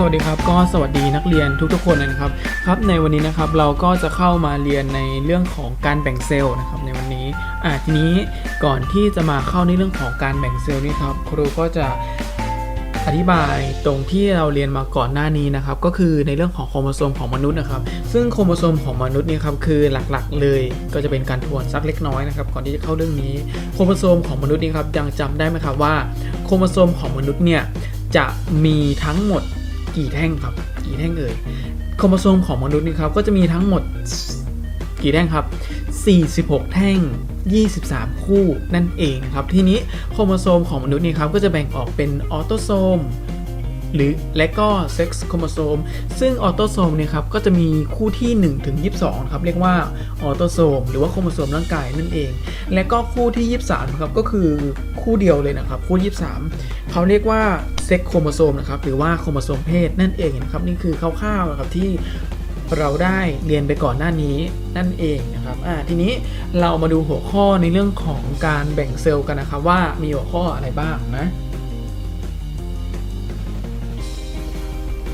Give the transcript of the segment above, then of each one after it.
สวัสดีครับก็สวัสดีนักเรียนทุกๆคนนะครับครับในวันนี้นะครับเราก็จะเข้ามาเรียนในเรื่องของการแบ่งเซลล์นะครับในวันนี้อ่าทีนี้ก่อนที่จะมาเข้าในเรื่องของการแบ่งเซลล์นี่ครับครูก็จะอธิบายตรงที่เราเรียนมาก่อนหน้านี้นะครับก็คือในเรื่องของโครโมโซมของมนุษย์นะครับ ซึ่งโครโมโซมของมนุษย์นี่ครับคือหลักๆ เลยก็จะเป็นการทวนสักเล็กน้อยนะครับก่อนที่จะเข้าเรื่องนี้โครโมโซมของมนุษย์นี่ครับยังจำได้ไหมครับว่าโครโมโซมของมนุษย์เนี่ยจะมีทั้งหมด กี่แท่งครับ กี่แท่งเอ่ยโครโมโซมของมนุษย์นี่ครับก็จะมีทั้งหมดกี่แท่งครับ 46 แท่ง 23 คู่นั่นเองนะครับ ทีนี้โครโมโซมของมนุษย์นี่ครับก็จะแบ่งออกเป็นออโตโซม หรือและก็เซ็กซ์โครโมโซมซึ่งออโตโซมเนี่ยครับก็จะมีคู่ที่ 1 ถึง 22 ครับ เรียกว่าออโตโซมหรือว่าโครโมโซมร่างกายนั่นเอง และก็คู่ที่ 23 ครับก็คือคู่เดียวเลยนะครับคู่ 23 เขาเรียกว่าเซ็กโครโมโซมนะครับหรือว่าโครโมโซมเพศนั่นเองนะครับนี่คือคร่าวๆนะครับที่เราได้เรียนไปก่อนหน้านี้นั่นเองนะครับอ่าทีนี้เรามาดูหัวข้อในเรื่องของการแบ่งเซลล์กันนะครับว่ามีหัวข้ออะไรบ้างนะ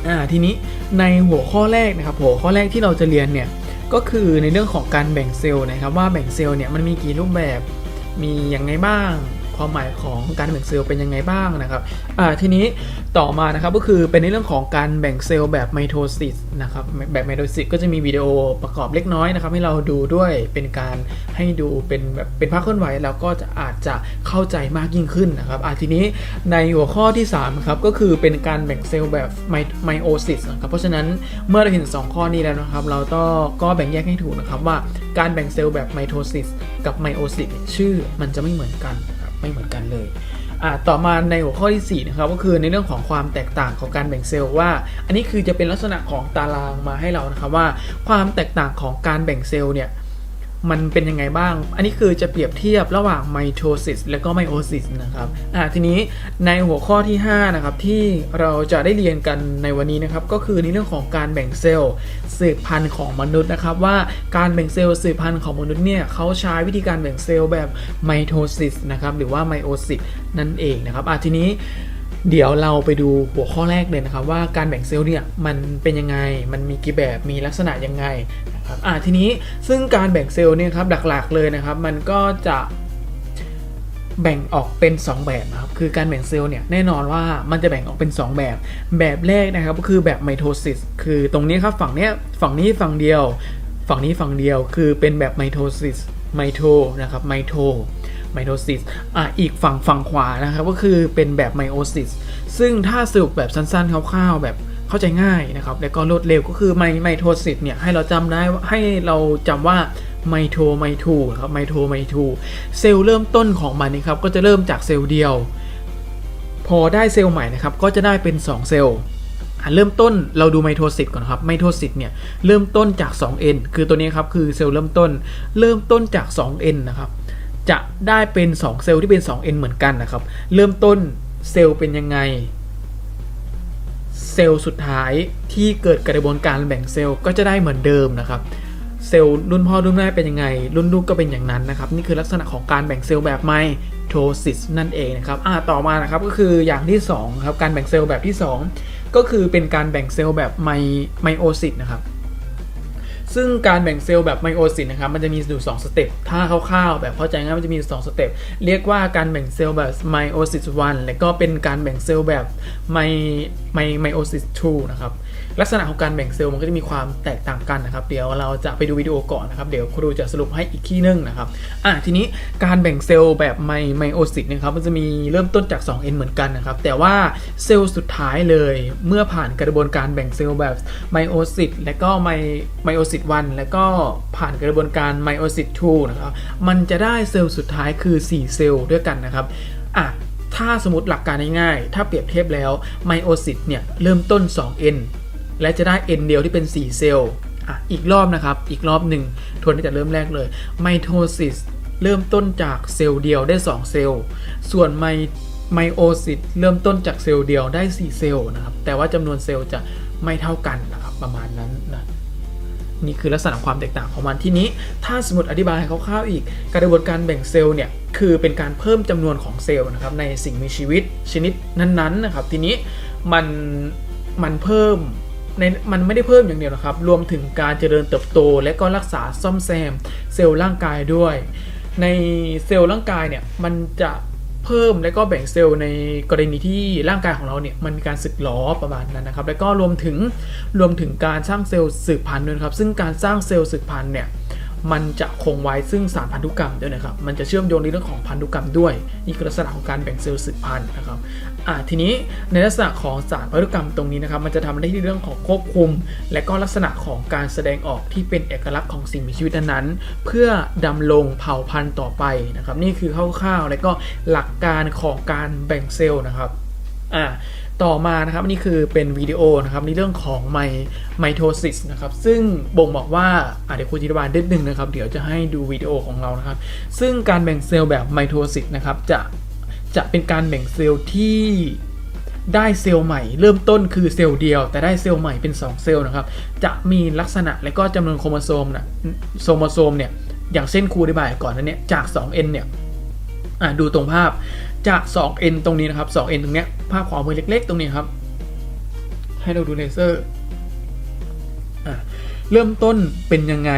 อ่าทีนี้ในหัวข้อแรกนะครับหัวข้อแรกที่เราจะเรียนเนี่ยก็คือในเรื่องของการแบ่งเซลล์นะครับว่าแบ่งเซลล์เนี่ยมันมีกี่รูปแบบมีอย่างไงบ้าง ความหมายของการแบ่งเซลล์เป็นยังไงบ้างนะครับอ่าทีนี้ต่อมานะครับก็คือเป็นในเรื่องของการแบ่งเซลล์แบบไมโทซิสนะครับแบบไมโทซิสก็จะมีวิดีโอประกอบเล็กน้อยนะครับให้เราดูด้วยเป็นการให้ดูเป็นแบบเป็นภาพเคลื่อนไหวแล้วก็จะอาจจะเข้าใจมากยิ่งขึ้นนะครับอ่าทีนี้ในหัวข้อที่3ครับก็คือเป็นการแบ่งเซลล์แบบไมโอซิสนะครับเพราะฉะนั้นเมื่อเราเห็น 2 ข้อนี้แล้วนะครับเราต้องก็แบ่งแยกให้ถูกนะครับว่าการแบ่งเซลล์แบบไมโทซิสกับไมโอซิสชื่อมันจะไม่เหมือนกัน ไม่เหมือนกันเลยอ่าต่อมาในหัวข้อที่4นะครับก็คือในเรื่องของความแตกต่างของการแบ่งเซลล์ว่า อันนี้คือจะเป็นลักษณะของตารางมาให้เรานะครับว่า ความแตกต่างของการแบ่งเซลล์เนี่ย มันเป็นยังไงบ้าง อันนี้คือจะเปรียบเทียบระหว่างไมโทซิสและก็ไมโอซิสนะครับอ่าทีนี้ในหัวข้อที่ 5 นะครับ ที่เราจะได้เรียนกันในวันนี้นะครับ ก็คือในเรื่องของการแบ่งเซลล์สืบพันธุ์ของมนุษย์นะครับ ว่าการแบ่งเซลล์สืบพันธุ์ของมนุษย์เนี่ยเขาใช้วิธีการแบ่งเซลล์แบบไมโทซิสนะครับ หรือว่าไมโอซิสนั่นเองนะครับอะทีนี้ เดี๋ยวเราไปดูหัวข้อแรกเลยนะครับว่าการแบ่งเซลล์เนี่ยมันเป็นยังไง มันมีกี่แบบมีลักษณะยังไงนะครับอะทีนี้ซึ่งการแบ่งเซลล์เนี่ยครับหลักๆเลยนะครับมันก็จะแบ่งออกเป็น 2 แบบนะครับ คือการแบ่งเซลล์เนี่ยแน่นอนว่ามันจะแบ่งออกเป็น 2 แบบ แบบแรกนะครับก็คือแบบไมโทซิสคือตรงนี้ครับฝั่งเนี้ยฝั่งนี้ฝั่งเดียว ฝั่งนี้ฝั่งเดียวคือเป็นแบบไมโทซิสไมโทนะครับไมโท ไมโทซิสอะอีกฝั่งฝั่งขวานะครับก็คือเป็นแบบไมโอซิสซึ่งถ้าสรุปแบบสั้นๆคร่าวๆ แบบเข้าใจง่ายนะครับ แล้วก็รวดเร็วก็คือไมไมโทซิสเนี่ยให้เราจำได้ให้เราจำว่าไมโทไมทูครับไมโทไมทูเซลล์เริ่มต้นของมันนี่ครับก็จะเริ่มจากเซลล์เดียว พอได้เซลล์ใหม่นะครับก็จะได้เป็น 2 เซลล์เริ่มต้นเราดูไมโทซิสก่อนครับไมโทซิสเนี่ยเริ่มต้นจาก 2n คือตัวนี้ครับคือเซลล์เริ่มต้น เริ่มต้นจาก 2n นะครับ จะได้เป็น 2 เซลล์ที่เป็น 2n เหมือนกันนะครับ เริ่มต้นเซลล์เป็นยังไง เซลล์สุดท้ายที่เกิดกระบวนการแบ่งเซลล์ก็จะได้เหมือนเดิมนะครับ เซลล์รุ่นพ่อรุ่นแม่เป็นยังไง รุ่นลูกก็เป็นอย่างนั้นนะครับ นี่คือลักษณะของการแบ่งเซลล์แบบไมโทซิสนั่นเองนะครับอ่าต่อมานะครับก็คืออย่างที่2ครับการแบ่งเซลล์แบบที่ 2 ก็คือเป็นการแบ่งเซลล์แบบไมไมโอซิสนะครับ ซึ่งการแบ่งเซลล์แบบไมโอซิสนะครับมันจะมีอยู่2สเต็ปถ้าคร่าวๆแบบเข้าใจง่ายมันจะมี2สเต็ปเรียกว่าการแบ่งเซลล์แบบไมโอซิส1และก็เป็นการแบ่งเซลล์แบบไมไมไมโอซิส2นะครับ ลักษณะของการแบ่งเซลล์มันก็จะมีความแตกต่างกันนะครับ เดี๋ยวเราจะไปดูวิดีโอก่อนนะครับ เดี๋ยวครูจะสรุปให้อีกที่นึงนะครับ อะทีนี้การแบ่งเซลล์แบบไมไมโอซิสนะครับ มันจะมีเริ่มต้นจาก 2n เหมือนกันนะครับ แต่ว่าเซลล์สุดท้ายเลย เมื่อผ่านกระบวนการแบ่งเซลล์แบบไมโอซิสและก็ไมไมโอซิส1และก็ผ่านกระบวนการไมโอซิส2นะครับ มันจะได้เซลล์สุดท้ายคือ 4 เซลล์ด้วยกันนะครับ อะถ้าสมมติหลักการง่ายๆ ถ้าเปรียบเทียบแล้วไมโอซิสเนี่ยเริ่มต้น 2n และจะได้ n เดียวที่เป็น 4 เซลล์อะอีกรอบนะครับ อีกรอบหนึ่งทวนตั้งแต่เริ่มแรกเลยไมโทซิสเริ่มต้นจากเซลล์เดียวได้ 2 เซลล์ ส่วนไมไมโอซิสเริ่มต้นจากเซลล์เดียวได้ 4 เซลล์นะครับ แต่ว่าจำนวนเซลล์จะไม่เท่ากันนะครับ ประมาณนั้นนะนี่คือลักษณะความแตกต่างของมันที่นี้ ถ้าสมมติอธิบายคร่าวๆอีก กระบวนการแบ่งเซลล์เนี่ย คือเป็นการเพิ่มจำนวนของเซลล์นะครับ ในสิ่งมีชีวิตชนิดนั้นๆนะครับ ทีนี้มันมันเพิ่ม ในมันไม่ได้เพิ่มอย่างเดียวนะครับ รวมถึงการเจริญเติบโต และก็รักษาซ่อมแซมเซลล์ร่างกายด้วย ในเซลล์ร่างกายเนี่ยมันจะเพิ่มและก็แบ่งเซลล์ในกรณีที่ร่างกายของเราเนี่ยมันมีการสึกหรอประมาณนั้นนะครับ แล้วก็รวมถึงรวมถึงการสร้างเซลล์สืบพันธุ์ด้วยครับ ซึ่งการสร้างเซลล์สืบพันธุ์เนี่ย มันจะคงไว้ซึ่งสารพันธุกรรมด้วยนะครับ มันจะเชื่อมโยงในเรื่องของพันธุกรรมด้วย นี่คือลักษณะของการแบ่งเซลล์สืบพันธุ์นะครับอ่าทีนี้ในลักษณะของสารพันธุกรรมตรงนี้นะครับ มันจะทำได้ที่เรื่องของควบคุม และก็ลักษณะของการแสดงออกที่เป็นเอกลักษณ์ของสิ่งมีชีวิตนั้นๆเพื่อดำรงเผ่าพันธุ์ต่อไปนะครับ นี่คือคร่าวๆและก็หลักการของการแบ่งเซลล์นะครับอ่า ต่อมานะครับนี่คือเป็นวิดีโอนะครับในเรื่องของไมไมโทซิสนะครับซึ่งบ่งบอกว่าอะเดี๋ยวคุณจิตบาลนิดนึงนะครับ เดี๋ยวจะให้ดูวิดีโอของเรานะครับ ซึ่งการแบ่งเซลล์แบบไมโทซิสนะครับจะจะเป็นการแบ่งเซลล์ที่ได้เซลล์ใหม่เริ่มต้นคือเซลล์เดียว แต่ได้เซลล์ใหม่เป็น 2 เซลล์นะครับ จะมีลักษณะและก็จำนวนโครโมโซมนะโซโมโซมเนี่ยอย่างเช่นครูอธิบายก่อนนั้นเนี่ยจาก 2n เนี่ยดูตรงภาพ จาก 2n ตรงนี้นะครับ 2n ตรงเนี้ยภาพขวามือเล็ก ๆ ตรงนี้ครับ ให้เราดูเลเซอร์อะเริ่มต้นเป็นยังไง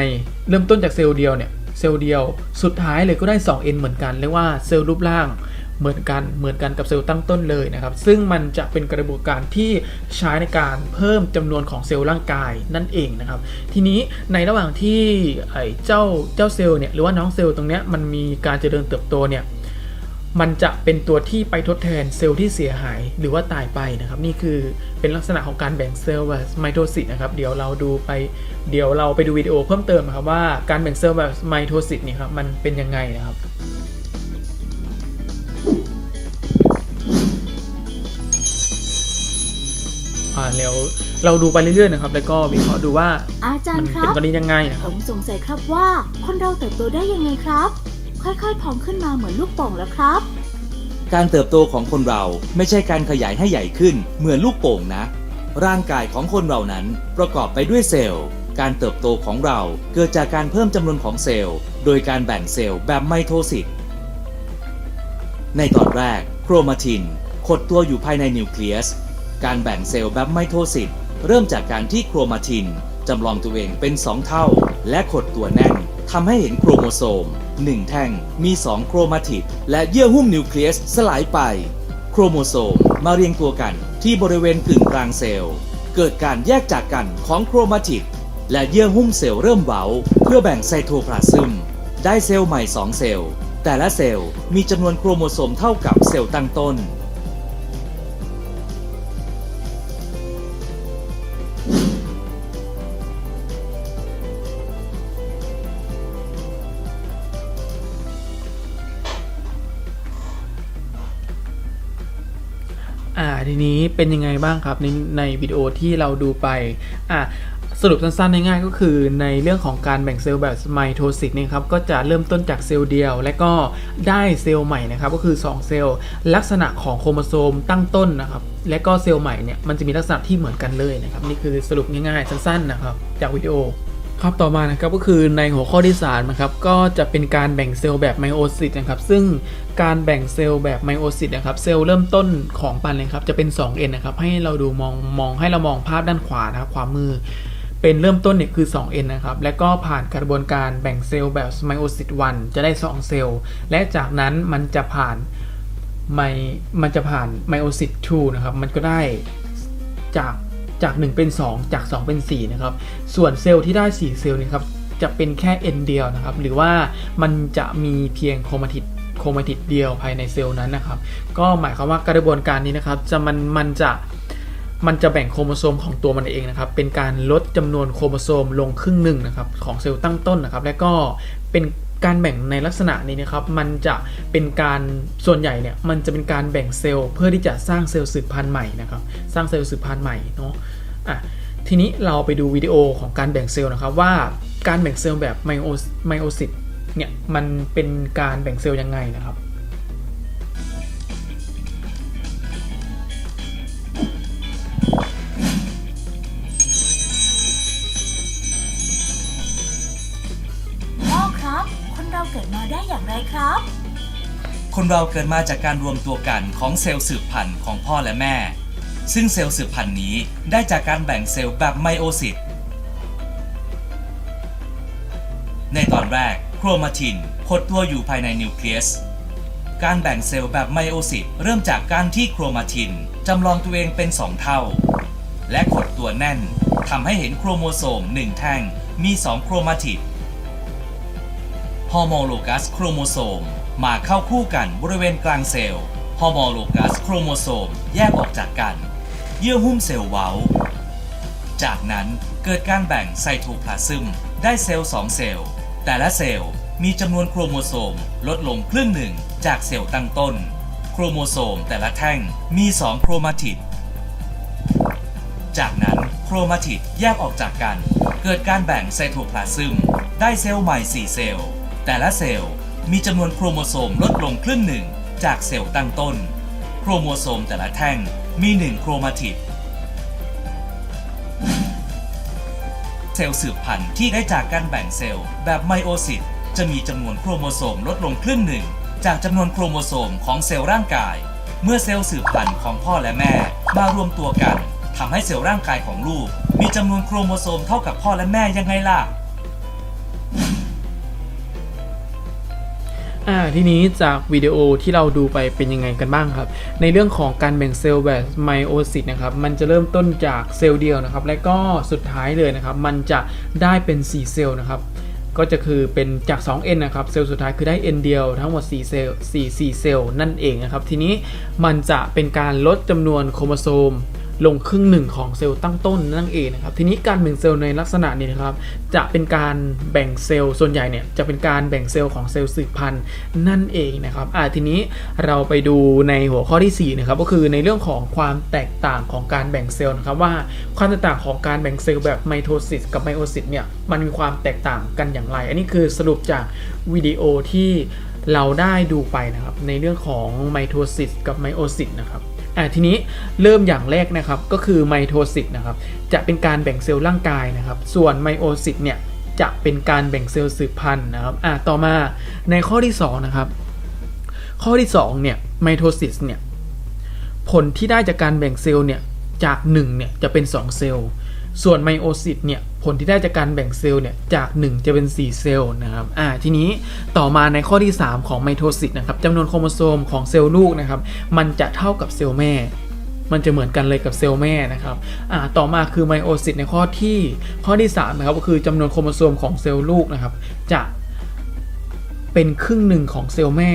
เริ่มต้นจากเซลล์เดียวเนี่ยเซลล์เดียวสุดท้ายเลยก็ได้ 2n เหมือนกันเรียกว่าเซลล์รูปร่างเหมือนกันเหมือนกันกับเซลล์ตั้งต้นเลยนะครับ ซึ่งมันจะเป็นกระบวนการที่ใช้ในการเพิ่มจำนวนของเซลล์ร่างกายนั่นเองนะครับ ทีนี้ในระหว่างที่ไอ้เจ้าเจ้าเซลล์เนี่ยหรือว่าน้องเซลล์ตรงเนี้ยมันมีการเจริญเติบโตเนี่ย มันจะเป็นตัวที่ไปทดแทนเซลล์ที่เสียหายหรือว่าตายไปนะครับ นี่คือเป็นลักษณะของการแบ่งเซลล์แบบไมโทซิสนะครับเดี๋ยวเราดูไปเดี๋ยวเราไปดูวิดีโอเพิ่มเติมนะครับว่าการแบ่งเซลล์แบบไมโทซิสเนี่ยครับมันเป็นยังไงนะครับอ่าเดี๋ยวเราดูไปเรื่อยๆนะครับ แล้วก็วิเคราะห์ดูว่าอาจารมันย์คเป็นรับกรณียังไงนะคผรับมสงสัยครับว่าคนเราเติบโตได้ยังไงครับ ค่อยๆพองขึ้นมาเหมือนลูกโป่งแล้วครับ การเติบโตของคนเราไม่ใช่การขยายให้ใหญ่ขึ้นเหมือนลูกโป่งนะ ร่างกายของคนเรานั้นประกอบไปด้วยเซลล์ การเติบโตของเราเกิดจากการเพิ่มจำนวนของเซลล์ โดยการแบ่งเซลล์แบบไมโทซิส ในตอนแรกโครมาตินขดตัวอยู่ภายในนิวเคลียส การแบ่งเซลล์แบบไมโทซิสเริ่มจากการที่โครมาตินจำลองตัวเองเป็น 2 เท่า และขดตัวแน่น ทำให้เห็นโครโมโซม 1 แท่งมี 2 โครมาติดและเยื่อหุ้มนิวเคลียสสลายไป โครโมโซมมาเรียงตัวกันที่บริเวณกึ่งกลางเซลล์ เกิดการแยกจากกันของโครมาติดและเยื่อหุ้มเซลล์เริ่มเวาเพื่อแบ่งไซโทพลาซึม ได้เซลล์ใหม่ 2 เซลล์ แต่ละเซลล์มีจำนวนโครโมโซมเท่ากับเซลล์ตั้งต้น เป็นยังไงบ้างครับในในวิดีโอที่เราดูไปอ่าสรุปสั้นๆง่ายๆก็คือในเรื่องของการแบ่งเซลล์แบบไมโทซิสเนี่ยครับก็จะเริ่มต้นจากเซลล์เดียว และก็ได้เซลล์ใหม่นะครับก็คือ 2 เซลล์ ลักษณะของโครโมโซมตั้งต้นนะครับและก็เซลล์ใหม่เนี่ยมันจะมีลักษณะที่เหมือนกันเลยนะครับนี่คือสรุปง่ายๆสั้นๆนะครับจากวิดีโอ ครับต่อมานะครับก็คือในหัวข้อที่3นะครับก็จะเป็นการแบ่งเซลล์แบบไมโอซิสนะครับซึ่งการแบ่งเซลล์แบบไมโอซิสนะครับเซลล์เริ่มต้นของปันเลยครับจะเป็น 2n นะครับให้เราดูมองมองให้เรามองภาพด้านขวานะครับขวามือ เป็นเริ่มต้นเนี่ยคือ 2n นะครับและก็ผ่านกระบวนการแบ่งเซลล์แบบไมโอซิส1จะได้ 2 เซลล์ และจากนั้นมันจะผ่านไมมันจะผ่านไมโอซิส2นะครับมันก็ได้จาก จาก 1 เป็น 2 จาก 2 เป็น 4 นะครับ ส่วนเซลล์ที่ได้ 4 เซลล์นี่ครับจะเป็นแค่ n เดียวนะครับ หรือว่ามันจะมีเพียงโครมาติดโครมาติดเดียวภายในเซลล์นั้นนะครับ ก็หมายความว่ากระบวนการนี้นะครับจะมันมันจะมันจะแบ่งโครโมโซมของตัวมันเองนะครับ เป็นการลดจำนวนโครโมโซมลงครึ่งหนึ่งนะครับของเซลล์ตั้งต้นนะครับ และก็เป็น การแบ่งในลักษณะนี้นะครับ มันจะเป็นการส่วนใหญ่เนี่ยมันจะเป็นการแบ่งเซลล์เพื่อที่จะสร้างเซลล์สืบพันธุ์ใหม่นะครับ สร้างเซลล์สืบพันธุ์ใหม่เนาะอะทีนี้เราไปดูวิดีโอของการแบ่งเซลล์นะครับว่าการแบ่งเซลล์แบบไมโอไมโอซิสเนี่ยมันเป็นการแบ่งเซลล์ยังไงนะครับ เราเกิดมาได้อย่างไรครับ คนเราเกิดมาจากการรวมตัวกันของเซลล์สืบพันธุ์ของพ่อและแม่ ซึ่งเซลล์สืบพันธุ์นี้ได้จากการแบ่งเซลล์แบบไมโอซิสในตอนแรกโครมาตินหดตัวอยู่ภายในนิวเคลียส การแบ่งเซลล์แบบไมโอซิสเริ่มจากการที่โครมาตินจำลองตัวเองเป็นสองเท่า และขดตัวแน่นทำให้เห็นโครโมโซมหนึ่งแท่งมีสองโครมาติด ฮอร์โมโลกัสโครโมโซม มาเข้าคู่กันบริเวณกลางเซลล์ฮอร์โมโลกัสโครโมโซมแยกออกจากกัน เยื่อหุ้มเซลล์เว้า จากนั้นเกิดการแบ่งไซโทพลาซึมได้เซลล์2เซลล์ แต่ละเซลล์มีจำนวนโครโมโซมลดลงครึ่งหนึ่งจากเซลล์ตั้งต้น โครโมโซมแต่ละแท่งมี2โครมาติดจากนั้นโครมาติดแยกออกจากกัน เกิดการแบ่งไซโทพลาซึมได้เซลล์ใหม่ 4 เซลล์ แต่ละเซลล์มีจำนวนโครโมโซมลดลงครึ่งหนึ่งจากเซลล์ตั้งต้น โครโมโซมแต่ละแท่งมี1โครมาติดเซลล์สืบพันธุ์ที่ได้จากการแบ่งเซลล์แบบไมโอซิสจะมีจำนวนโครโมโซมลดลงครึ่งหนึ่งจากจำนวนโครโมโซมของเซลล์ร่างกาย เมื่อเซลล์สืบพันธุ์ของพ่อและแม่มารวมตัวกันทำให้เซลล์ร่างกายของลูก มีจำนวนโครโมโซมเท่ากับพ่อและแม่ยังไงล่ะ อ่าทีนี้จากวิดีโอที่เราดูไปเป็นยังไงกันบ้างครับ ในเรื่องของการแบ่งเซลล์แบบไมโอซิสนะครับมันจะเริ่มต้นจากเซลล์เดียวนะครับ และก็สุดท้ายเลยนะครับ มันจะได้เป็น 4 เซลล์นะครับก็จะคือเป็นจาก 2n นะครับ เซลล์สุดท้ายคือได้ n เดียวทั้งหมด 4 เซลล์ 4 4 เซลล์นั่นเองนะครับ ทีนี้มันจะเป็นการลดจำนวนโครโมโซม ลงครึ่งหนึ่งของเซลล์ตั้งต้นนั่นเองนะครับ ทีนี้การแบ่งเซลล์ในลักษณะนี้นะครับ จะเป็นการแบ่งเซลล์ส่วนใหญ่เนี่ยจะเป็นการแบ่งเซลล์ของเซลล์สืบพันธุ์นั่นเองนะครับอ่าทีนี้เราไปดูในหัวข้อที่4นะครับก็คือในเรื่องของความแตกต่างของการแบ่งเซลล์นะครับว่าความแตกต่างของการแบ่งเซลล์แบบไมโทซิสกับไมโอซิสเนี่ยมันมีความแตกต่างกันอย่างไร อันนี้คือสรุปจากวิดีโอที่เราได้ดูไปนะครับในเรื่องของไมโทซิสกับไมโอซิสนะครับ อ่าทีนี้เริ่มอย่างแรกนะครับก็คือไมโทซิสนะครับจะเป็นการแบ่งเซลล์ร่างกายนะครับส่วนไมโอซิสเนี่ยจะเป็นการแบ่งเซลล์สืบพันธุ์นะครับอ่าต่อมาในข้อที่2นะครับข้อที่2เนี่ยไมโทซิสเนี่ยผลที่ได้จากการแบ่งเซลล์เนี่ยจาก1เนี่ยจะเป็น 2 เซลล์ ส่วนไมโอซิสเนี่ยผลที่ได้จากการแบ่งเซลล์เนี่ยจาก 1 จะเป็น 4 เซลล์นะครับอ่าทีนี้ต่อมาในข้อที่ 3 ของไมโทซิสนะครับจำนวนโครโมโซมของเซลล์ลูกนะครับมันจะเท่ากับเซลล์แม่ มันจะเหมือนกันเลยกับเซลล์แม่นะครับอ่าต่อมาคือไมโอซิสในข้อที่ข้อที่3นะครับก็คือจำนวนโครโมโซมของเซลล์ลูกนะครับจะเป็นครึ่งหนึ่งของเซลล์แม่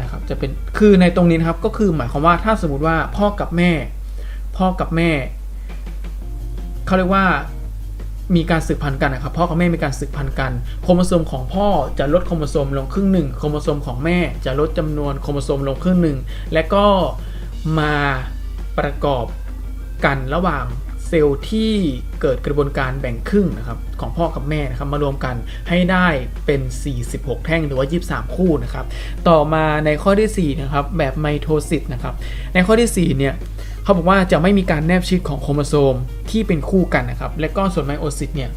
นะครับจะเป็นคือในตรงนี้นะครับก็คือหมายความว่าถ้าสมมติว่าพ่อกับแม่ พ่อกับแม่ เขาเรียกว่ามีการสืบพันธุ์กันนะครับพ่อกับแม่มีการสืบพันธุ์กัน โครโมโซมของพ่อจะลดโครโมโซมลงครึ่งหนึ่งโครโมโซมของแม่จะลดจำนวนโครโมโซมลงครึ่งหนึ่งและก็มาประกอบกันระหว่างเซลล์ที่เกิดกระบวนการแบ่งครึ่งนะครับของพ่อกับแม่นะครับมารวมกันให้ได้เป็น 46 แท่งหรือว่า 23 คู่นะครับ ต่อมาในข้อที่4นะครับแบบไมโทซิสนะครับในข้อที่4เนี่ย เขาบอกว่าจะไม่มีการแนบชิดของโครโมโซมที่เป็นคู่กันนะครับ และก็ส่วนไมโอซิสเนี่ย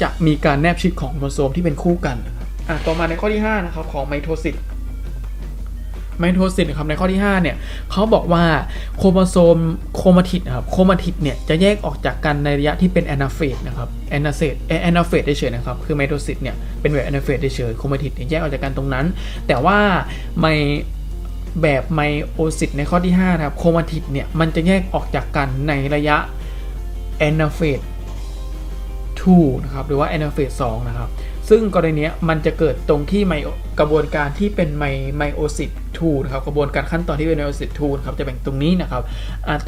จะมีการแนบชิดของโครโมโซมที่เป็นคู่กันนะครับอะต่อมาในข้อที่5นะครับของไมโทซิสไมโทซิสนะครับในข้อที่5เนี่ยเขาบอกว่าโครโมโซมโครมาติดนะครับโครมาติดเนี่ยจะแยกออกจากกันในระยะที่เป็นแอนาเฟสนะครับแอนาเฟสแอนาเฟสเฉยๆนะครับคือไมโทซิสเนี่ยเป็นแบบแอนาเฟสเฉยๆโครมาติดเนี่ยแยกออกจากกันตรงนั้น แต่ว่าไม แบบไมโอซิสในข้อที่5นะครับโครมาติดเนี่ย มันจะแยกออกจากกันในระยะแอนาเฟส2นะครับ หรือว่า anaphase 2นะครับ ซึ่งกรณีนี้มันจะเกิดตรงที่ไมกระบวนการที่เป็นไมไมโอซิส2นะครับ กระบวนการขั้นตอนที่เป็นไมโอซิส2นะครับ จะแบ่งตรงนี้นะครับ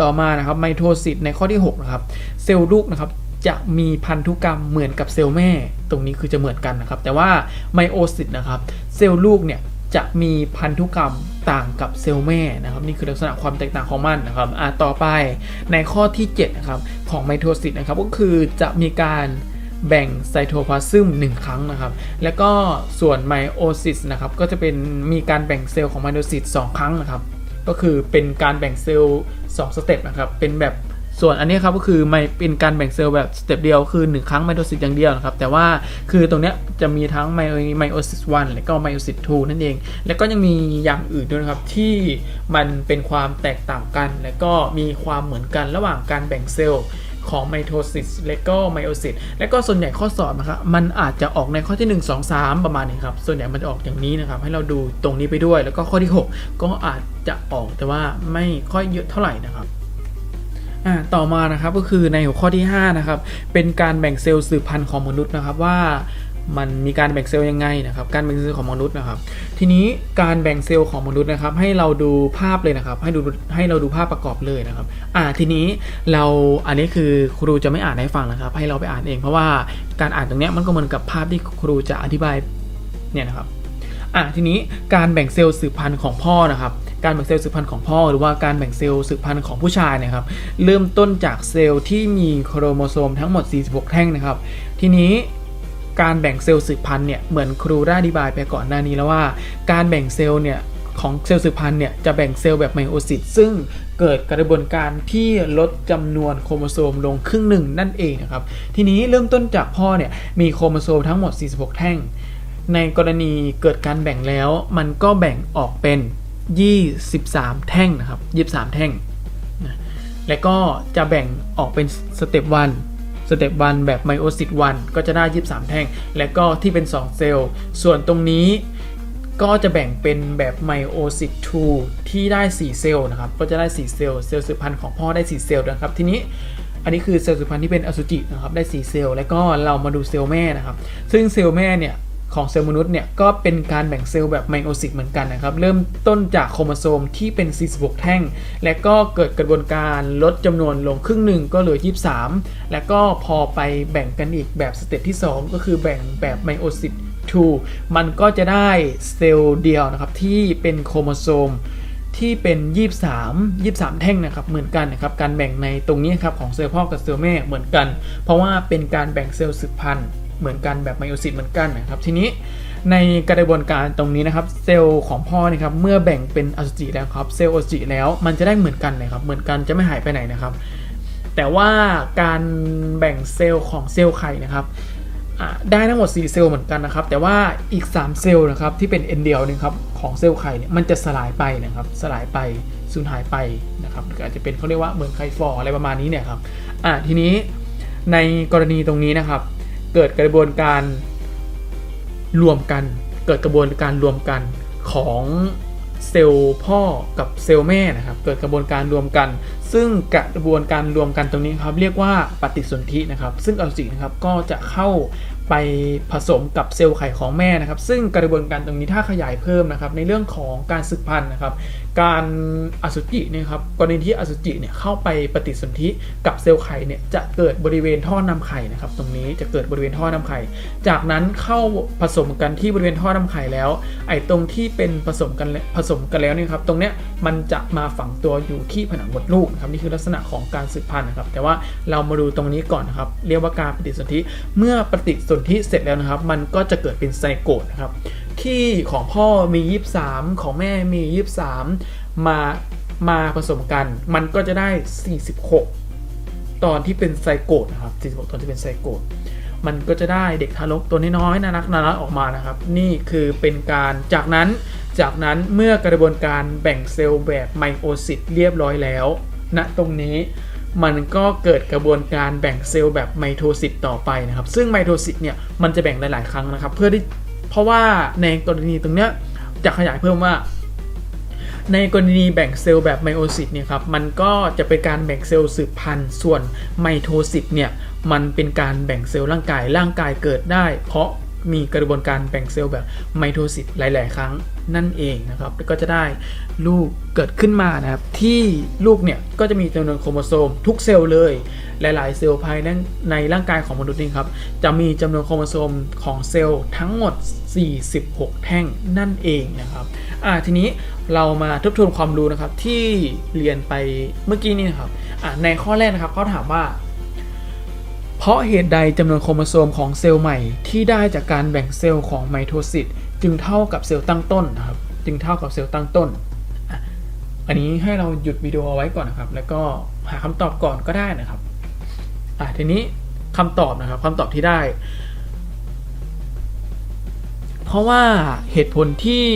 ต่อมานะครับไมโทซิสในข้อที่6นะครับ เซลล์ลูกนะครับจะมีพันธุกรรมเหมือนกับเซลล์แม่ ตรงนี้คือจะเหมือนกันนะครับ แต่ว่าไมโอซิสนะครับ เซลล์ลูกเนี่ยจะมีพันธุกรรม ต่างกับเซลล์แม่นะครับนี่คือลักษณะความแตกต่างของมันนะครับอ่าต่อไปในข้อที่7นะครับของไมโทซิสนะครับก็คือจะมีการแบ่งไซโทพลาซึม1 ครั้งนะครับ แล้วก็ส่วนไมโอซิสนะครับก็จะเป็นมีการแบ่งเซลล์ของไมโทซิส2ครั้งนะครับ ก็คือเป็นการแบ่งเซลล์2สเต็ปนะครับเป็นแบบ ส่วนอันนี้ครับก็คือไม่เป็นการแบ่งเซลล์แบบสเต็ปเดียวคือ 1 ครั้งไมโทซิสอย่างเดียวนะครับ แต่ว่าคือตรงเนี้ยจะมีทั้งไมไมโอซิส1และก็ไมโอซิส2นั่นเอง แล้วก็ยังมีอย่างอื่นด้วยนะครับ ที่มันเป็นความแตกต่างกัน และก็มีความเหมือนกันระหว่างการแบ่งเซลล์ของไมโทซิสและก็ไมโอซิสและก็ส่วนใหญ่ข้อสอบนะครับมันอาจจะออกในข้อที่ 1 2 3 ประมาณนี้ครับ ส่วนใหญ่มันจะออกอย่างนี้นะครับ ให้เราดูตรงนี้ไปด้วย แล้วก็ข้อที่ 6 ก็อาจจะออกแต่ว่าไม่ค่อยเยอะเท่าไหร่นะครับ อ่าต่อมานะครับก็คือในหัวข้อที่5นะครับเป็นการแบ่งเซลล์สืบพันธุ์ของมนุษย์นะครับว่ามันมีการแบ่งเซลล์ยังไงนะครับ การแบ่งเซลล์ของมนุษย์นะครับ ทีนี้การแบ่งเซลล์ของมนุษย์นะครับ ให้เราดูภาพเลยนะครับ ให้ดูให้เราดูภาพประกอบเลยนะครับ อ่าทีนี้เราอันนี้คือครูจะไม่อ่านให้ฟังนะครับ ให้เราไปอ่านเอง เพราะว่าการอ่านตรงนี้มันก็เหมือนกับภาพที่ครูจะอธิบายเนี่ยนะครับ อะทีนี้การแบ่งเซลล์สืบพันธุ์ของพ่อนะครับการแบ่งเซลล์สืบพันธุ์ของพ่อ หรือว่าการแบ่งเซลล์สืบพันธุ์ของผู้ชายนะครับเริ่มต้นจากเซลล์ที่มีโครโมโซมทั้งหมด 46 แท่งนะครับ ทีนี้การแบ่งเซลล์สืบพันธุ์เนี่ยเหมือนครูได้อธิบายไปก่อนหน้านี้แล้วว่า การแบ่งเซลล์เนี่ยของเซลล์สืบพันธุ์เนี่ยจะแบ่งเซลล์แบบไมโอซิสซึ่งเกิดกระบวนการที่ลดจำนวนโครโมโซมลงครึ่งหนึ่งนั่นเองนะครับทีนี้เริ่มต้นจากพ่อเนี่ยมีโครโมโซมทั้งหมด 46 แท่ง ในกรณีเกิดการแบ่งแล้ว มันก็แบ่งออกเป็น 23 แท่งนะครับ 23 แท่งนะแล้วก็จะแบ่งออกเป็นสเต็ปวันสเต็ปวันแบบไมโอซิสวันก็จะได้ 23 แท่ง แล้วก็ที่เป็น 2 เซลล์ ส่วนตรงนี้ก็จะแบ่งเป็นแบบไมโอซิส2ที่ได้ 4 เซลล์นะครับ ก็จะได้ 4 เซลล์ เซลล์สืบพันธุ์ของพ่อได้ 4 เซลล์นะครับ ทีนี้อันนี้คือเซลล์สืบพันธุ์ที่เป็นอสุจินะครับ ได้ 4 เซลล์ แล้วก็เรามาดูเซลล์แม่นะครับ ซึ่งเซลล์แม่เนี่ย ของเซลล์มนุษย์เนี่ยก็เป็นการแบ่งเซลล์แบบไมโอซิสเหมือนกันนะครับ เริ่มต้นจากโครโมโซมที่เป็น 46 แท่ง และก็เกิดกระบวนการลดจำนวนลงครึ่งหนึ่งก็เหลือ 23 แล้วก็พอไปแบ่งกันอีกแบบสเต็ปที่ 2 ก็คือแบ่งแบบไมโอซิส2มันก็จะได้เซลล์เดียวนะครับที่เป็นโครโมโซมที่เป็น 23 23 แท่งนะครับ เหมือนกันนะครับ การแบ่งในตรงนี้ครับของเซลล์พ่อกับเซลล์แม่เหมือนกัน เพราะว่าเป็นการแบ่งเซลล์สืบพันธุ์ เหมือนกันแบบไมโอซิสเหมือนกันนะครับ ทีนี้ในกระบวนการตรงนี้นะครับ เซลล์ของพ่อนะครับเมื่อแบ่งเป็นอสุจิแล้วครับเซลล์อสุจิแล้วมันจะได้เหมือนกันเลยครับเหมือนกันจะไม่หายไปไหนนะครับ แต่ว่าการแบ่งเซลล์ของเซลล์ไข่นะครับได้ทั้งหมด 4 เซลล์เหมือนกันนะครับ แต่ว่าอีก 3 เซลล์นะครับที่เป็นเอ็นเดียวนะครับของเซลล์ไข่เนี่ยมันจะสลายไปนะครับสลายไปสูญหายไปนะครับออาจจะเป็นเขาเรียกว่าเหมือนไข่ฟออะไรประมาณนี้เนี่ยครับอ่าทีนี้ในกรณีตรงนี้นะครับ เกิดกระบวนการรวมกัน เกิดกระบวนการรวมกันของเซลล์พ่อกับเซลล์แม่นะครับ เกิดกระบวนการรวมกัน ซึ่งกระบวนการรวมกันตรงนี้ครับ เรียกว่าปฏิสนธินะครับ ซึ่งอสุจินะครับก็จะเข้าไปผสมกับเซลล์ไข่ของแม่นะครับ ซึ่งกระบวนการตรงนี้ถ้าขยายเพิ่มนะครับ ในเรื่องของการสืบพันธุ์นะครับ การอสุจิเนี่ยครับกรณีที่อสุจิเนี่ยเข้าไปปฏิสนธิกับเซลล์ไข่เนี่ยจะเกิดบริเวณท่อนำไข่นะครับตรงนี้จะเกิดบริเวณท่อนำไข่ จากนั้นเข้าผสมกันที่บริเวณท่อนำไข่แล้ว ไอ้ตรงที่เป็นผสมกันผสมกันแล้วเนี่ยครับตรงเนี้ยมันจะมาฝังตัวอยู่ที่ผนังมดลูกนะครับนี่คือลักษณะของการสืบพันธุ์นะครับ แต่ว่าเรามาดูตรงนี้ก่อนนะครับเรียกว่าการปฏิสนธิเมื่อปฏิสนธิเสร็จแล้วนะครับ มันก็จะเกิดเป็นไซโกตนะครับที่ของพ่อมี 23 ของแม่มี 23 มามาผสมกัน มันก็จะได้ 46 ตอนที่เป็นไซโกตนะครับ 46 ตอนที่เป็นไซโกตมันก็จะได้เด็กทารกตัวน้อยๆน่ารักน่ารักออกมานะครับ นี่คือเป็นการจากนั้นจากนั้นเมื่อกระบวนการแบ่งเซลล์แบบไมโอซิสเรียบร้อยแล้วณตรงนี้มันก็เกิดกระบวนการแบ่งเซลล์แบบไมโทซิสต่อไปนะครับ ซึ่งไมโทซิสเนี่ยมันจะแบ่งหลาย ๆ ครั้งนะครับ เพื่อที่ เพราะว่าในกรณีตรงเนี้ยจะขยายเพิ่มว่า ในกรณีแบ่งเซลล์แบบไมโอซิสเนี่ยครับมันก็จะเป็นการแบ่งเซลล์สืบพันธุ์ ส่วนไมโทซิสเนี่ยมันเป็นการแบ่งเซลล์ร่างกายร่างกายเกิดได้ เพราะ มีกระบวนการแบ่งเซลล์แบบไมโทซิสหลาย ๆ ครั้งนั่นเองนะครับแล้วก็จะได้ลูกเกิดขึ้นมานะครับ ที่ลูกเนี่ยก็จะมีจำนวนโครโมโซมทุกเซลล์เลย หลาย ๆ เซลล์ภายในในร่างกายของมนุษย์นี่ครับ จะมีจำนวนโครโมโซมของเซลล์ทั้งหมด 46 แท่งนั่นเองนะครับอ่าทีนี้เรามาทบทวนความรู้นะครับที่เรียนไปเมื่อกี้นี่นะครับอ่าในข้อแรกนะครับเขาถามว่า เพราะเหตุใดจำนวนโครโมโซมของเซลล์ใหม่ที่ได้จากการแบ่งเซลล์ของไมโทซิสจึงเท่ากับเซลล์ตั้งต้นนะครับ จึงเท่ากับเซลล์ตั้งต้น อันนี้ให้เราหยุดวิดีโอเอาไว้ก่อนนะครับ แล้วก็หาคำตอบก่อนก็ได้นะครับอะทีนี้คำตอบนะครับคำตอบที่ได้ เพราะว่าเหตุผลที่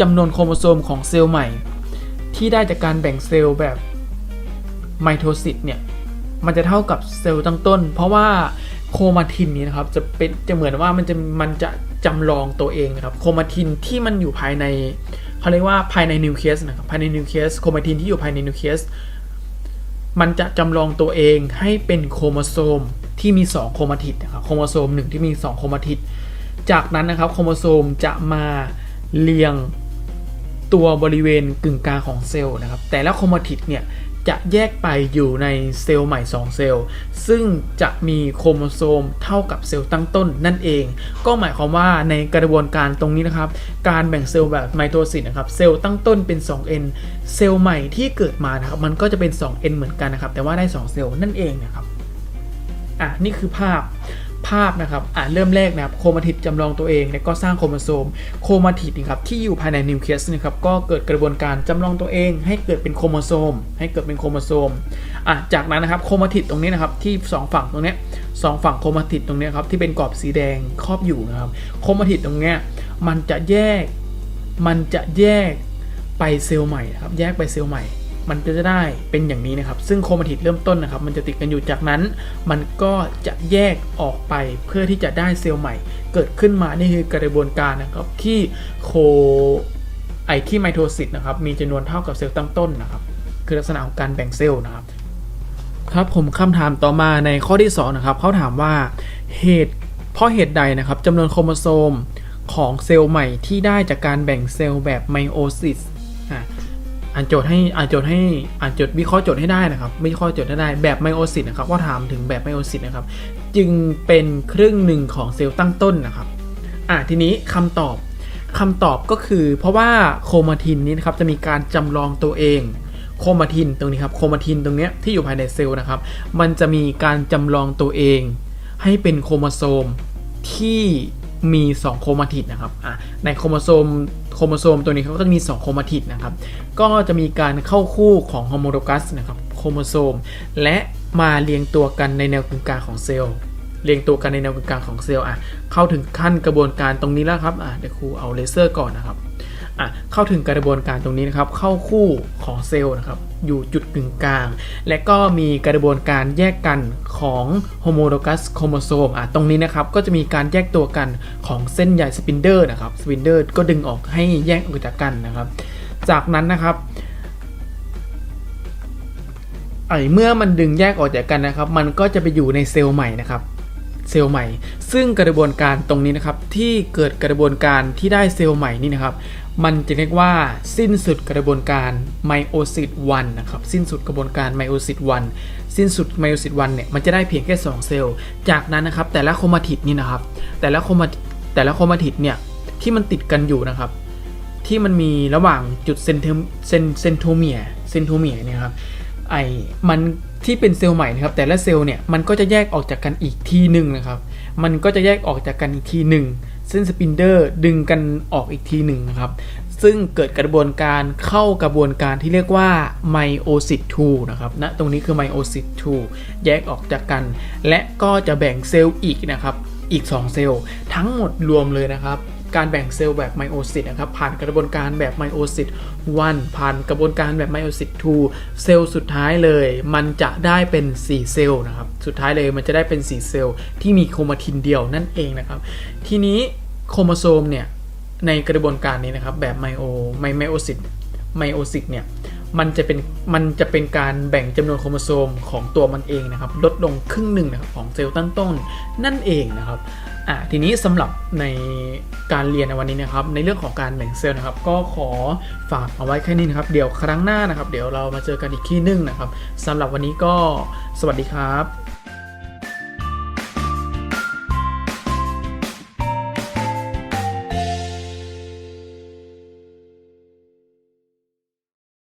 จำนวนโครโมโซมของเซลล์ใหม่ ที่ได้จากการแบ่งเซลล์แบบไมโทซิสเนี่ย มันจะเท่ากับเซลล์ตั้งต้น เพราะว่าโครมาทินนี้นะครับจะเป็นจะเหมือนว่ามันจะมันจะจำลองตัวเองนะครับโครมาทินที่มันอยู่ภายในเขาเรียกว่าภายในนิวเคลียสนะครับภายในนิวเคลียสโครมาทินที่อยู่ภายในนิวเคลียสมันจะจำลองตัวเองให้เป็นโครโมโซมที่มี 2 โครมาทิดนะครับโครโมโซม 1 ที่มี 2 โครมาทิดจากนั้นนะครับโครโมโซมจะมาเรียงตัวบริเวณกึ่งกลางของเซลล์นะครับแต่ละโครมาทิดเนี่ย จะแยกไปอยู่ในเซลล์ใหม่ 2 เซลล์ ซึ่งจะมีโครโมโซมเท่ากับเซลล์ตั้งต้นนั่นเอง ก็หมายความว่าในกระบวนการตรงนี้นะครับ การแบ่งเซลล์แบบไมโทซิสนะครับเซลล์ตั้งต้นเป็น 2n เซลล์ใหม่ที่เกิดมานะครับมันก็จะเป็น 2n เหมือนกันนะครับแต่ว่าได้ 2 เซลล์นั่นเองนะครับอะนี่คือภาพ ภาพนะครับอะเริ่มแรกนะครับโครมาทิดจำลองตัวเองแล้วก็สร้างโครโมโซมโครมาทิดนะครับที่อยู่ภายในนิวเคลียสนะครับก็เกิดกระบวนการจำลองตัวเอง ให้เกิดเป็นโครโมโซม ให้เกิดเป็นโครโมโซมอะจากนั้นนะครับโครมาทิดตรงนี้นะครับที่สองฝั่งตรงนี้สองฝั่งโครมาทิดตรงนี้ครับที่เป็นกรอบสีแดงครอบอยู่นะครับโครมาทิดตรงนี้มันจะแยกมันจะแยกไปเซลล์ใหม่นะครับแยกไปเซลล์ใหม่ มันก็จะได้เป็นอย่างนี้นะครับ ซึ่งโครมาทิดเริ่มต้นนะครับ มันจะติดกันอยู่จากนั้น มันก็จะแยกออกไปเพื่อที่จะได้เซลล์ใหม่ เกิดขึ้นมานี่คือกระบวนการนะครับที่โคไอที่ไมโทซิสนะครับมีจำนวนเท่ากับเซลล์ตั้งต้นนะครับ คือลักษณะของการแบ่งเซลล์นะครับ ครับผมคำถามต่อมาในข้อที่2นะครับเขาถามว่าเหตุเพราะเหตุใดนะครับจำนวนโครโมโซมของเซลล์ใหม่ที่ได้จากการแบ่งเซลล์แบบไมโอซิส อ่านโจทย์ให้อ่านโจทย์ให้อ่านโจทย์วิเคราะห์โจทย์ให้ได้นะครับวิเคราะห์โจทย์ให้ได้แบบไมโอซิสนะครับว่าถามถึงแบบไมโอซิสนะครับ จึงเป็นครึ่งหนึ่งของเซลล์ตั้งต้นนะครับอะทีนี้คำตอบคำตอบก็คือ เพราะว่าโครมาทินนี้นะครับจะมีการจำลองตัวเองโครมาทินตรงนี้ครับโครมาทินตรงเนี้ยที่อยู่ภายในเซลล์นะครับ มันจะมีการจำลองตัวเอง ให้เป็นโครโมโซมที่ มี 2 โครมาทิดนะครับอะในโครโมโซมโครโมโซมตัวนี้เขาก็จะมี 2 โครมาทิดนะครับ ก็จะมีการเข้าคู่ของโฮโมโลกัสนะครับโครโมโซม และมาเรียงตัวกันในแนวกึ่งกลางของเซลล์เรียงตัวกันในแนวกึ่งกลางของเซลล์อะเข้าถึงขั้นกระบวนการตรงนี้แล้วครับอะเดี๋ยวครูเอาเลเซอร์ก่อนนะครับ อะเข้าถึงกระบวนการตรงนี้นะครับเข้าคู่ของเซลล์นะครับอยู่จุดกึ่งกลาง และก็มีกระบวนการแยกกันของโฮโมโลกัสโครโมโซมอะตรงนี้นะครับก็จะมีการแยกตัวกันของเส้นใยสปินเดอร์นะครับสปินเดอร์ก็ดึงออกให้แยกออกจากกันนะครับ จากนั้นนะครับไอเมื่อมันดึงแยกออกจากกันนะครับ มันก็จะไปอยู่ในเซลล์ใหม่นะครับเซลล์ใหม่ ซึ่งกระบวนการตรงนี้นะครับที่เกิดกระบวนการที่ได้เซลล์ใหม่นี่นะครับ มันจะเรียกว่าสิ้นสุดกระบวนการไมโอซิส1นนะครับสิ้นสุดกระบวนการไมโอซิส1สิ้นสุดไมโอซิส1เนี่ยมันจะได้เพียงแค่ 2 เซลล์ จากนั้นนะครับแต่ละโครมาทิดนี่นะครับแต่ละโครมาแต่ละโครมาทิดเนี่ยที่มันติดกันอยู่นะครับ ที่มันมีระหว่างจุดเซนเทเซนเซนโทเมียเซนโทเมียเนี่ยครับไอ้มันที่เป็นเซลล์ใหม่นะครับแต่ละเซลล์เนี่ยมันก็จะแยกออกจากกันอีกทีหนึ่งนะครับ มันก็จะแยกออกจากกันอีกทีหนึ่ง เส้นสปินเดอร์ดึงกันออกอีกทีหนึ่งครับ ซึ่งเกิดกระบวนการเข้ากระบวนการที่เรียกว่าไมโอซิส2นะครับนะตรงนี้คือไมโอซิส2แยกออกจากกัน และก็จะแบ่งเซลล์อีกนะครับ อีก 2 เซลล์ทั้งหมดรวมเลยนะครับ การแบ่งเซลล์แบบไมโอซิสนะครับผ่านกระบวนการแบบไมโอซิส1ผ่านกระบวนการแบบไมโอซิส2เซลล์สุดท้ายเลย มันจะได้เป็น 4 เซลล์นะครับสุดท้ายเลยมันจะได้เป็น 4 เซลล์ที่มีโครมาทินเดียวนั่นเองนะครับทีนี้โครโมโซมเนี่ยในกระบวนการนี้นะครับแบบไมโอไมไมโอซิสไมโอซิสเนี่ยมันจะเป็นมันจะเป็นการแบ่งจำนวนโครโมโซมของตัวมันเองนะครับ ลดลงครึ่งหนึ่งนะครับของเซลล์ตั้งต้นนั่นเองนะครับ อะทีนี้สำหรับในการเรียนในวันนี้นะครับ ในเรื่องของการแบ่งเซลล์นะครับ ก็ขอฝากเอาไว้แค่นี้นะครับ เดี๋ยวครั้งหน้านะครับ เดี๋ยวเรามาเจอกันอีกที่หนึงนะครับสำหรับวันนี้ก็สวัสดีครับ